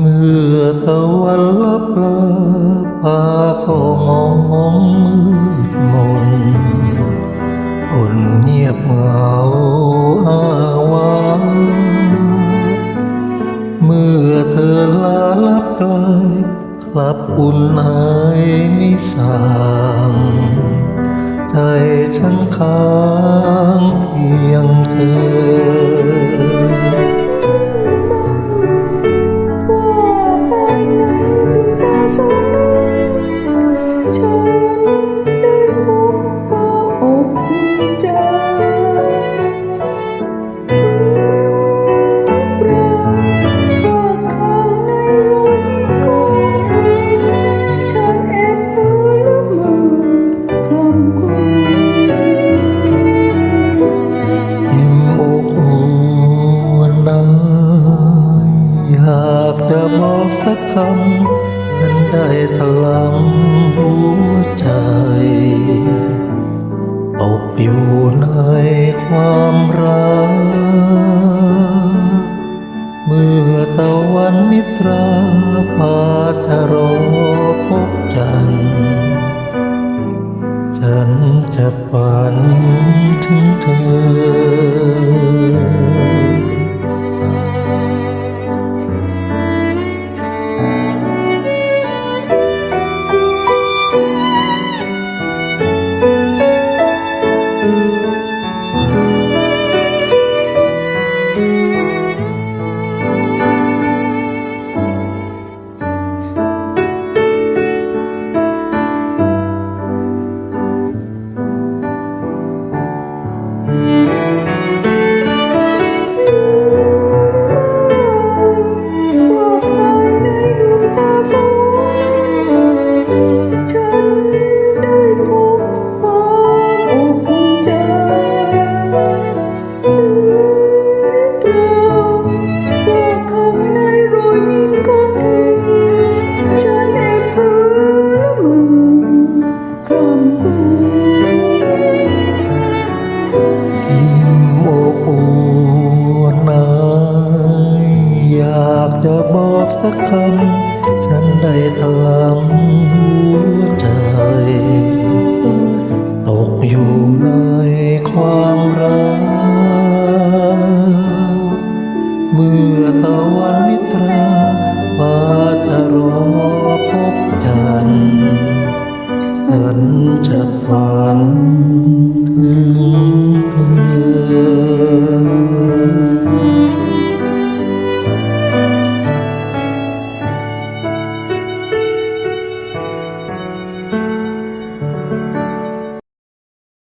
เมื่อตะวันลับลาพาเข้าห้องมืดมนทนเงียบเหงาอาวาเมื่อเธอลาลับไกลกลับอุ่นหายไม่สางใจฉันค้างเพียงเธอากจะบอกสักคำฉันได้ถลำหัวใจ ตกอยู่ในความรัก เมื่อตะวันนิทราพาจะรอพบจัน ฉันจะฝันถึงเธอากจะบอกสักคำ ฉันได้ถลำหัวใจ ตกอยู่ในความรัก เมื่อตะวันนิทราฟ้าจะรอพบจันทร์ฉันจะฝัน